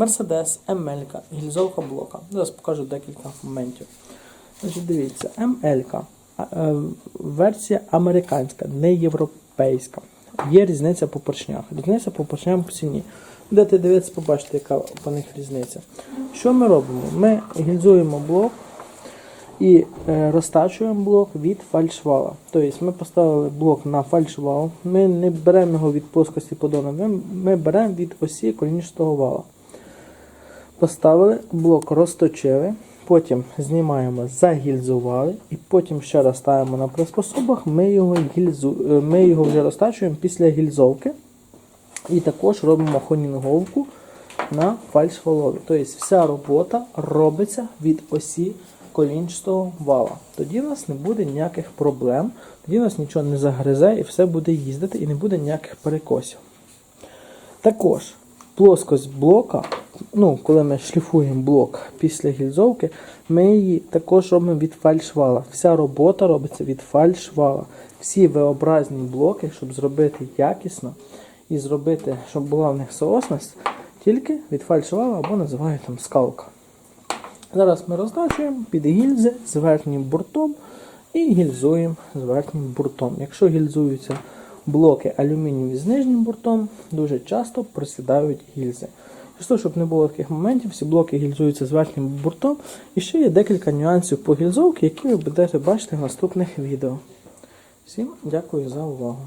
Mercedes, ML, гільзовка блока. Зараз покажу декілька моментів. Значить, дивіться, ML, е, версія американська, не європейська. Є різниця по поршнях. Різниця по поршням в ціні. Будете дивитися, побачите, яка по них різниця. Що ми робимо? Ми гільзуємо блок і е, розтачуємо блок від фальшвала. Тобто ми поставили блок на фальшвал, ми не беремо його від плоскості подону, ми, ми беремо від осі колінчатого вала. Поставили, блок розточили, потім знімаємо, загільзували, і потім ще раз ставимо на приспособах, ми його, гільзу, е, ми його вже розтачуємо після гільзовки. І також робимо хонінговку на фальшвалові. Тобто вся робота робиться від осі колінчатого вала. Тоді у нас не буде ніяких проблем, тоді у нас нічого не загризе і все буде їздити і не буде ніяких перекосів. Також плоскость блока, ну, коли ми шліфуємо блок після гільзовки, ми її також робимо від фальшвала. Вся робота робиться від фальшвала. Всі V-образні блоки, щоб зробити якісно і зробити, щоб була в них соосність, тільки від фальшвала або називають там скалка. Зараз ми роздачуємо під гільзи з верхнім бортом і гільзуємо з верхнім бортом. Якщо гільзуються блоки алюмінієві з нижнім бортом, дуже часто просідають гільзи. Того, щоб не було таких моментів, всі блоки гільзуються з верхнім буртом. І ще є декілька нюансів по гільзовці, які ви будете бачити в наступних відео. Всім дякую за увагу.